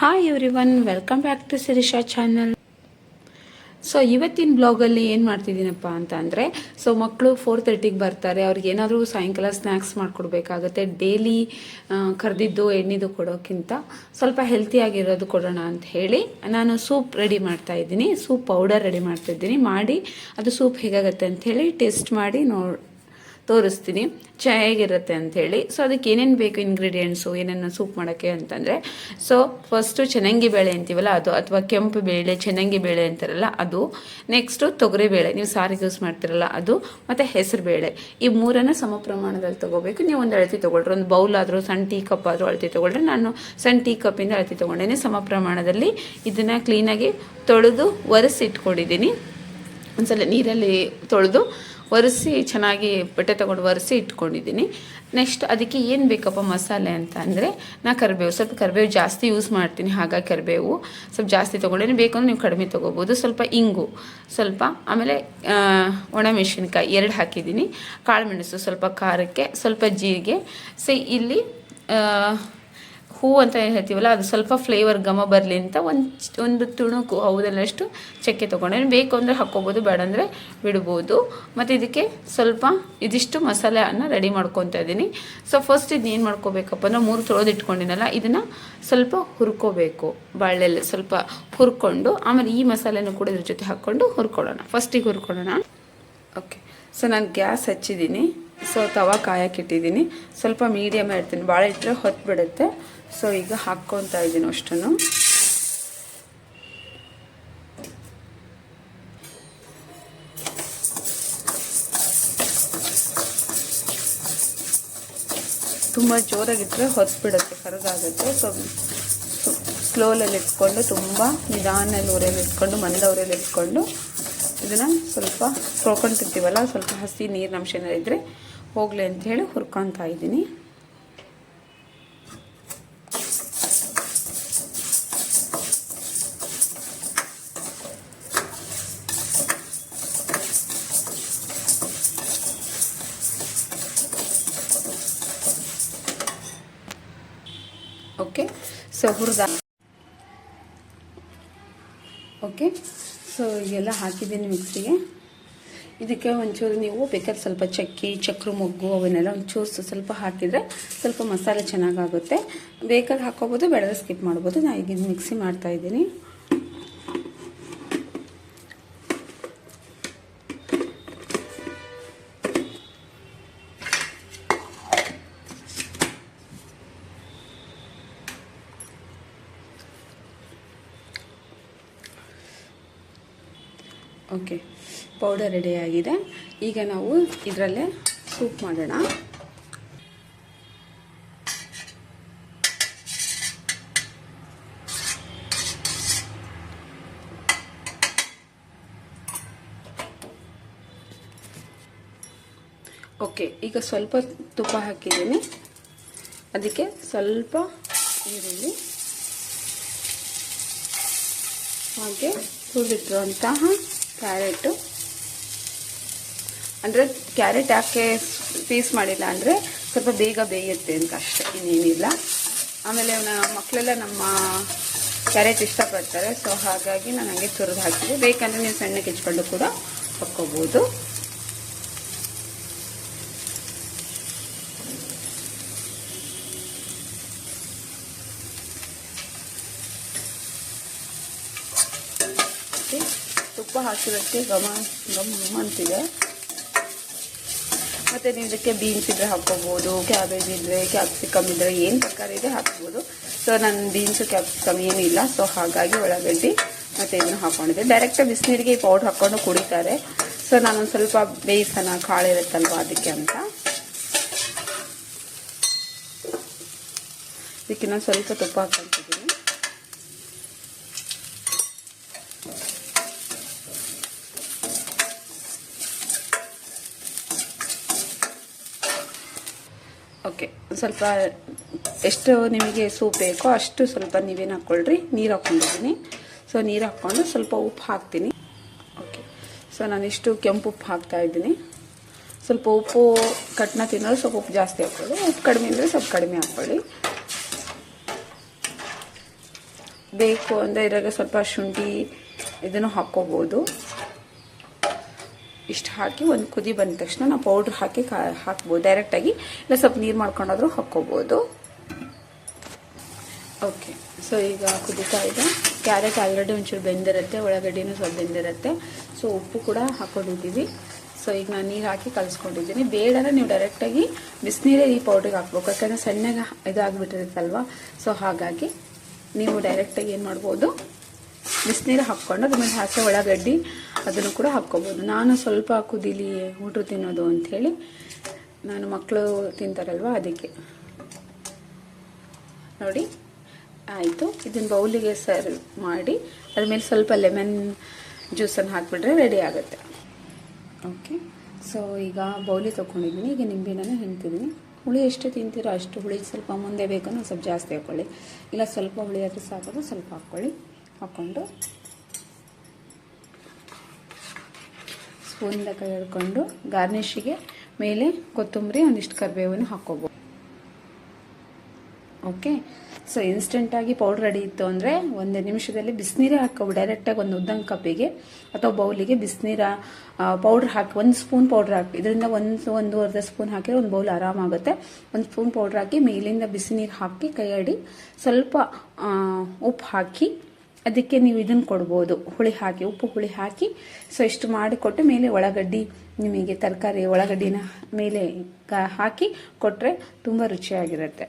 Hi everyone welcome back to Sirisha channel so ಇವತ್ತಿನ ಬ್ಲಾಗಲ್ಲಿ ಏನು ಮಾಡ್ತಿದ್ದೀನಪ್ಪ ಅಂತ ಅಂದರೆ ಸೊ ಮಕ್ಕಳು ಫೋರ್ ತರ್ಟಿಗೆ ಬರ್ತಾರೆ, ಅವ್ರಿಗೆ ಏನಾದರೂ ಸಾಯಂಕಾಲ ಸ್ನ್ಯಾಕ್ಸ್ ಮಾಡಿಕೊಡ್ಬೇಕಾಗತ್ತೆ ಡೈಲಿ ಕರೆದಿದ್ದು, ಎಣ್ಣೆದು ಕೊಡೋಕ್ಕಿಂತ ಸ್ವಲ್ಪ ಹೆಲ್ತಿಯಾಗಿರೋದು ಕೊಡೋಣ ಅಂತ ಹೇಳಿ ನಾನು ಸೂಪ್ ರೆಡಿ ಮಾಡ್ತಾ ಇದ್ದೀನಿ ಸೂಪ್ ಪೌಡರ್ ರೆಡಿ ಮಾಡ್ತಾ ಇದ್ದೀನಿ, ಮಾಡಿ ಅದು ಸೂಪ್ ಹೇಗಾಗತ್ತೆ ಅಂತ ಹೇಳಿ ಟೇಸ್ಟ್ ಮಾಡಿ ನೋ ತೋರಿಸ್ತೀನಿ. ಚೆನ್ನಾಗಿರುತ್ತೆ ಅಂಥೇಳಿ. ಸೊ ಅದಕ್ಕೆ ಏನೇನು ಬೇಕು ಇಂಗ್ರೀಡಿಯೆಂಟ್ಸು ಏನೇನು ಸೂಪ್ ಮಾಡೋಕ್ಕೆ ಅಂತಂದರೆ ಸೊ ಫಸ್ಟು ಚೆನ್ನಂಗಿ ಬೇಳೆ ಅಂತೀವಲ್ಲ ಅದು, ಅಥವಾ ಕೆಂಪು ಬೇಳೆ, ಚೆನ್ನಂಗಿ ಬೇಳೆ ಅಂತಾರಲ್ಲ ಅದು. ನೆಕ್ಸ್ಟು ತೊಗರಿ ಬೇಳೆ, ನೀವು ಸಾರಿಗೆ ಯೂಸ್ ಮಾಡ್ತಿರಲ್ಲ ಅದು, ಮತ್ತು ಹೆಸರು ಬೇಳೆ. ಈ ಮೂರನ್ನು ಸಮ ಪ್ರಮಾಣದಲ್ಲಿ ತೊಗೋಬೇಕು. ನೀವು ಒಂದು ಅಳತಿ ತೊಗೊಳ್ರಿ. ಒಂದು ಬೌಲ್ ಆದರೂ, ಸಣ್ಣ ಟೀ ಕಪ್ ಆದರೂ ಅಳತಿ ತೊಗೊಳ್ರಿ. ನಾನು ಸಣ್ಣ ಟೀ ಕಪ್ಪಿಂದ ಅಳತಿ ತೊಗೊಂಡೇನೆ. ಸಮ ಪ್ರಮಾಣದಲ್ಲಿ ಇದನ್ನು ಕ್ಲೀನಾಗಿ ತೊಳೆದು, ಒರೆಸಿಟ್ಕೊಂಡಿದ್ದೀನಿ. ಒಂದ್ಸಲ ನೀರಲ್ಲಿ ತೊಳೆದು ಒರೆಸಿ ಚೆನ್ನಾಗಿ ಬಟ್ಟೆ ತೊಗೊಂಡು ಒರೆಸಿ ಇಟ್ಕೊಂಡಿದ್ದೀನಿ. ನೆಕ್ಸ್ಟ್ ಅದಕ್ಕೆ ಏನು ಬೇಕಪ್ಪ ಮಸಾಲೆ ಅಂತ ಅಂದರೆ, ನಾ ಕರಿಬೇವು, ಸ್ವಲ್ಪ ಕರಿಬೇವು ಜಾಸ್ತಿ ಯೂಸ್ ಮಾಡ್ತೀನಿ, ಹಾಗಾಗಿ ಕರಿಬೇವು. ಸ್ವಲ್ಪ ಜಾಸ್ತಿ ತೊಗೊಂಡೇನೆ ಬೇಕು ಅಂದ್ರೆ ನೀವು ಕಡಿಮೆ ತೊಗೋಬೋದು. ಸ್ವಲ್ಪ ಇಂಗು, ಸ್ವಲ್ಪ ಆಮೇಲೆ ಒಣ ಒಣಮೆಣಸಿನ್ಕಾಯಿ ಎರಡು ಹಾಕಿದ್ದೀನಿ. ಕಾಳುಮೆಣಸು ಸ್ವಲ್ಪ ಖಾರಕ್ಕೆ, ಸ್ವಲ್ಪ ಜೀರಿಗೆ. ಸೊ, ಇಲ್ಲಿ ಹೂ ಅಂತ ಏನು ಹೇಳ್ತೀವಲ್ಲ, ಅದು ಸ್ವಲ್ಪ ಫ್ಲೇವರ್ ಘಮ ಬರಲಿ ಅಂತ ಒಂದು ಒಂದು ತುಣುಕು ಹೌದಲ್ಲಷ್ಟು ಚಕ್ಕೆ ತೊಗೊಂಡೆ ಬೇಕು ಅಂದರೆ ಹಾಕ್ಕೋಬೋದು, ಬೇಡ ಅಂದರೆ ಬಿಡ್ಬೋದು. ಮತ್ತು ಇದಕ್ಕೆ ಸ್ವಲ್ಪ ಇದಿಷ್ಟು ಮಸಾಲೆಯನ್ನು ರೆಡಿ ಮಾಡ್ಕೊತಾ ಇದ್ದೀನಿ. ಸೊ ಫಸ್ಟ್ ಇದು ಏನು ಮಾಡ್ಕೋಬೇಕಪ್ಪ ಅಂದ್ರೆ ಮೂರು ತೊಳೆದು ಇಟ್ಕೊಂಡಿನಲ್ಲ, ಇದನ್ನು ಸ್ವಲ್ಪ ಹುರ್ಕೋಬೇಕು ಬಾಳೆಲ್ಲ ಸ್ವಲ್ಪ ಹುರ್ಕೊಂಡು, ಆಮೇಲೆ ಈ ಮಸಾಲೆನೂ ಕೂಡ ಇದ್ರ ಜೊತೆ ಹಾಕ್ಕೊಂಡು ಹುರ್ಕೊಳ್ಳೋಣ. ಫಸ್ಟಿಗೆ ಹುರ್ಕೊಳ್ಳೋಣ. ಓಕೆ ಸೊ ನಾನು ಗ್ಯಾಸ್ ಹಚ್ಚಿದ್ದೀನಿ. ಸೊ ತವ ಕಾಯಕ್ಕಿಟ್ಟಿದ್ದೀನಿ ಸ್ವಲ್ಪ ಮೀಡಿಯಮ್ ಇಡ್ತೀನಿ. ಭಾಳ ಇಟ್ಟರೆ ಹೊತ್ತು ಬಿಡುತ್ತೆ ಸೊ ಈಗ ಹಾಕ್ಕೊತಾ ಇದ್ದೀನಿ ಅಷ್ಟನ್ನು. ತುಂಬ ಜೋರಾಗಿಟ್ಟರೆ ಹೊತ್ತು ಬಿಡುತ್ತೆ ಕರಗಾಗುತ್ತೆ. ಸೊ ಸ್ಲೋಲಲ್ಲಿ ಇಟ್ಕೊಂಡು ತುಂಬ ನಿಧಾನಲ್ಲಿ ಊರಲ್ಲಿ ಇಟ್ಕೊಂಡು ಮಂದವರಲ್ಲಿ ಇಟ್ಕೊಂಡು ಇದನ್ನು ಸ್ವಲ್ಪ ತೊಳ್ಕೊಂತಿರ್ತೀವಲ್ಲ ಸ್ವಲ್ಪ ಹಸಿ ನೀರಿನ ಅಂಶ ಇದ್ದರೆ ಹೋಗಲಿ ಅಂತ ಹೇಳಿ ಹುರ್ಕೊತಾ ಇದ್ದೀನಿ. ಓಕೆ ಸೊ ಹುರಿದ ಓಕೆ ಸೊ ಇದೆಲ್ಲ ಹಾಕಿದ್ದೀನಿ ಮಿಕ್ಸಿಗೆ. ಇದಕ್ಕೆ ಒಂಚೂರು ನೀವು ಬೇಕಾದ್ರೆ ಸ್ವಲ್ಪ ಚಕ್ಕಿ, ಚಕ್ರ, ಮೊಗ್ಗು ಅವನ್ನೆಲ್ಲ ಒಂಚೂರು ಸ್ವಲ್ಪ ಹಾಕಿದರೆ ಸ್ವಲ್ಪ ಮಸಾಲೆ ಚೆನ್ನಾಗಾಗುತ್ತೆ. ಬೇಕಾದ್ರೆ ಹಾಕೋಬೋದು ಬೆಳೆದ ಸ್ಕಿಪ್ ಮಾಡ್ಬೋದು. ನಾನು ಈಗ ಇದು ಮಿಕ್ಸಿ ಮಾಡ್ತಾ ಓಕೆ ಪೌಡರ್ ರೆಡಿ ಆಗಿದೆ. ಈಗ ನಾವು ಇದರಲ್ಲೇ ಸೂಪ್ ಮಾಡೋಣ. ಓಕೆ, ಈಗ ಸ್ವಲ್ಪ ತುಪ್ಪ ಹಾಕಿದ್ದೀನಿ. ಅದಕ್ಕೆ ಸ್ವಲ್ಪ ಈರುಳ್ಳಿ. ಹಾಗೆ ಹುರಿದಿಟ್ಟಿರುವಂತಹ ಕ್ಯಾರೆಟು. ಅಂದರೆ ಕ್ಯಾರೆಟ್ ಯಾಕೆ ಪೀಸ್ ಮಾಡಿಲ್ಲ ಅಂದರೆ ಸ್ವಲ್ಪ ಬೇಗ ಬೇಯುತ್ತೆ ಅಂತ ಅಷ್ಟೇ, ಇನ್ನೇನಿಲ್ಲ. ಆಮೇಲೆ ಮಕ್ಕಳೆಲ್ಲ ನಮ್ಮ ಕ್ಯಾರೆಟ್ ಇಷ್ಟಪಡ್ತಾರೆ, ಸೊ ಹಾಗಾಗಿ ನಾನು ಹಂಗೆ ತುರಿದು ಹಾಕಿದೆ. ಬೇಕಂದರೆ ನೀವು ಸಣ್ಣಗೆ ಹೆಚ್ಕೊಂಡು ಕೂಡ ಹಾಕ್ಕೋಬೋದು. ಮತ್ತೆ ತುಪ್ಪ ಹಾಕಿರೋಕ್ಕೆ ಘಮ, ಘಮ್ ಅಂತಿದೆ. ಮತ್ತು ನೀವು ಇದಕ್ಕೆ ಬೀನ್ಸ್ ಇದ್ರೆ ಹಾಕ್ಕೋಬೋದು ಕ್ಯಾಬೇಜ್ ಇದ್ದರೆ ಕ್ಯಾಪ್ಸಿಕಮ್ ಇದ್ದರೆ ಏನು ತರಕಾರಿ ಇದೆ ಹಾಕ್ಬೋದು. ಸೊ ನನ್ನ ಬೀನ್ಸು ಕ್ಯಾಪ್ಸಿಕಮ್ ಏನೂ ಇಲ್ಲ. ಸೊ ಹಾಗಾಗಿ ಉಳ್ಳಾಗಡ್ಡಿ ಮತ್ತು ಇದನ್ನು ಹಾಕ್ಕೊಂಡಿದ್ದೆ ಡೈರೆಕ್ಟ್ ಬಿಸಿನೀರಿಗೆ ಈ ಪೌಡ್ರ್ ಹಾಕ್ಕೊಂಡು ಕುಡಿತಾರೆ. ಸೊ ನಾನೊಂದು ಸ್ವಲ್ಪ ಬೇಯಿಸೋಣ. ಕಾಳಿರುತ್ತಲ್ವ ಅದಕ್ಕೆ ಅಂತ. ಇದಕ್ಕಿನ್ನ ಸ್ವಲ್ಪ ತುಪ್ಪ ಹಾಕ್ಕೊಂತಿದ್ದೀನಿ ಓಕೆ, ಸ್ವಲ್ಪ ಎಷ್ಟು ನಿಮಗೆ ಸೂಪ್ ಬೇಕೋ ಅಷ್ಟು ಸ್ವಲ್ಪ ನೀವೇನು ಹಾಕ್ಕೊಳ್ರಿ, ನೀರು ಹಾಕ್ಕೊಂಡಿದ್ದೀನಿ. ಸೊ, ನೀರು ಹಾಕ್ಕೊಂಡು ಸ್ವಲ್ಪ ಉಪ್ಪು ಹಾಕ್ತೀನಿ. ಓಕೆ, ಸೊ, ನಾನಿಷ್ಟು ಕೆಂಪು ಉಪ್ಪು ಹಾಕ್ತಾ ಇದ್ದೀನಿ. ಸ್ವಲ್ಪ ಉಪ್ಪು ಕಟ್ನ ತಿನ್ನೋದು ಸ್ವಲ್ಪ ಉಪ್ಪು ಜಾಸ್ತಿ ಹಾಕ್ಕೊಳ್ಳಿ, ಉಪ್ಪು ಕಡಿಮೆ ಅಂದರೆ ಸ್ವಲ್ಪ ಕಡಿಮೆ ಹಾಕ್ಕೊಳ್ಳಿ. ಬೇಕು ಅಂದರೆ ಇದ್ರಾಗ ಸ್ವಲ್ಪ ಶುಂಠಿ ಇದನ್ನು ಹಾಕ್ಕೋಬೋದು. ಇಷ್ಟು ಹಾಕಿ ಒಂದು ಕುದಿ ಬಂದ ತಕ್ಷಣ ನಾವು ಪೌಡ್ರ್ ಹಾಕಿ ಕಾ, ಹಾಕ್ಬೋದು. ಡೈರೆಕ್ಟಾಗಿ ಇಲ್ಲ ಸ್ವಲ್ಪ ನೀರು ಮಾಡ್ಕೊಂಡಾದ್ರೂ ಹಾಕ್ಕೋಬೋದು. ಓಕೆ ಸೊ ಈಗ ಕುದಿತಾ ಇದೆ. ಕ್ಯಾರೆಟ್ ಆಲ್ರೆಡಿ ಒಂಚೂರು ಬೆಂದಿರುತ್ತೆ. ಉಳ್ಳಾಗಡ್ಡಿನೂ ಸ್ವಲ್ಪ ಬೆಂದಿರುತ್ತೆ. ಸೊ ಉಪ್ಪು ಕೂಡ ಹಾಕೊಂಡಿದ್ದೀವಿ. ಸೊ ಈಗ ನಾನು ನೀರು ಹಾಕಿ ಕಲಿಸ್ಕೊಂಡಿದ್ದೀನಿ. ಬೇಡ ನೀವು ಡೈರೆಕ್ಟಾಗಿ ಬಿಸಿನೀರೇ ಈ ಪೌಡ್ರಿಗೆ ಹಾಕ್ಬೇಕು. ಯಾಕಂದರೆ ಸಣ್ಣಗೆ ಇದಾಗ್ಬಿಟ್ಟಿರುತ್ತಲ್ವ? ಸೊ ಹಾಗಾಗಿ ನೀವು ಡೈರೆಕ್ಟಾಗಿ ಏನು ಮಾಡ್ಬೋದು? ಬಿಸಿನೀರು ಹಾಕ್ಕೊಂಡು ಅದ್ರ ಮೇಲೆ ಹಾಕಿ ಉಳ್ಳಾಗಡ್ಡಿ ಅದನ್ನು ಕೂಡ ಹಾಕ್ಕೋಬೋದು. ನಾನು ಸ್ವಲ್ಪ ಕುದೀಲಿ ಊಟ ತಿನ್ನೋದು ಅಂಥೇಳಿ ನಾನು ಮಕ್ಕಳು ತಿಂತಾರಲ್ವ ಅದಕ್ಕೆ. ನೋಡಿ, ಆಯಿತು. ಇದನ್ನು ಬೌಲಿಗೆ ಸರ್ವ್ ಮಾಡಿ ಅದ್ರ ಸ್ವಲ್ಪ ಲೆಮನ್ ಜ್ಯೂಸನ್ನು ಹಾಕಿಬಿಟ್ರೆ ರೆಡಿ ಆಗುತ್ತೆ. ಓಕೆ ಸೊ ಈಗ ಬೌಲಿ ತೊಗೊಂಡಿದ್ದೀನಿ. ಈಗ ನಿಂಬೆಹಣ್ಣನ್ನು ಹಿಂತಿದ್ದೀನಿ ಹುಳಿ ಎಷ್ಟು ತಿಂತೀರೋ ಅಷ್ಟು ಹುಳಿ ಸ್ವಲ್ಪ ಮುಂದೆ ಬೇಕಂದ್ರೆ ಸ್ವಲ್ಪ ಜಾಸ್ತಿ ಹಾಕ್ಕೊಳ್ಳಿ ಇಲ್ಲ, ಸ್ವಲ್ಪ ಹುಳಿ ಆದರೆ ಸಾಕೋದು ಸ್ವಲ್ಪ ಹಾಕ್ಕೊಳ್ಳಿ ಹಾಕ್ಕೊಂಡು ಸ್ಪೂನಿಂದ ಕೈ ಹಿಡ್ಕೊಂಡು ಗಾರ್ನಿಷಿಗೆ ಮೇಲೆ ಕೊತ್ತಂಬರಿ ಒಂದಿಷ್ಟು ಕರಿಬೇವನ್ನು ಹಾಕ್ಕೋಬೋದು. ಓಕೆ ಸೊ ಇನ್ಸ್ಟೆಂಟಾಗಿ ಪೌಡ್ರ್ ರೆಡಿ ಇತ್ತು ಅಂದರೆ ಒಂದು ನಿಮಿಷದಲ್ಲಿ ಬಿಸಿನೀರೇ ಹಾಕೋದು ಡೈರೆಕ್ಟಾಗಿ ಒಂದು ಉದ್ದಂಗೆ ಕಪ್ಪಿಗೆ ಅಥವಾ ಬೌಲಿಗೆ ಬಿಸಿನೀರ ಪೌಡ್ರ್ ಹಾಕಿ, ಒಂದು ಸ್ಪೂನ್ ಪೌಡ್ರ್ ಹಾಕಿ, ಇದರಿಂದ ಒಂದು ಅರ್ಧ ಸ್ಪೂನ್ ಹಾಕಿದ್ರೆ ಒಂದು ಬೌಲ್ ಆರಾಮಾಗುತ್ತೆ. ಒಂದು ಸ್ಪೂನ್ ಪೌಡ್ರ್ ಹಾಕಿ ಮೇಲಿಂದ ಬಿಸಿ ನೀರು ಹಾಕಿ ಕೈಯಾಡಿ ಸ್ವಲ್ಪ ಉಪ್ಪು ಹಾಕಿ ಅದಕ್ಕೆ ನೀವು ಇದನ್ನು ಕೊಡ್ಬೋದು. ಹುಳಿ ಹಾಕಿ, ಉಪ್ಪು ಹುಳಿ ಹಾಕಿ ಸೊ ಇಷ್ಟು ಮಾಡಿಕೊಟ್ಟು ಮೇಲೆ ಒಳಗಡ್ಡಿ ನಿಮಗೆ ತರಕಾರಿ ಒಳಗಡ್ಡಿನ ಮೇಲೆ ಹಾಕಿ ಕೊಟ್ಟರೆ ತುಂಬ ರುಚಿಯಾಗಿರುತ್ತೆ.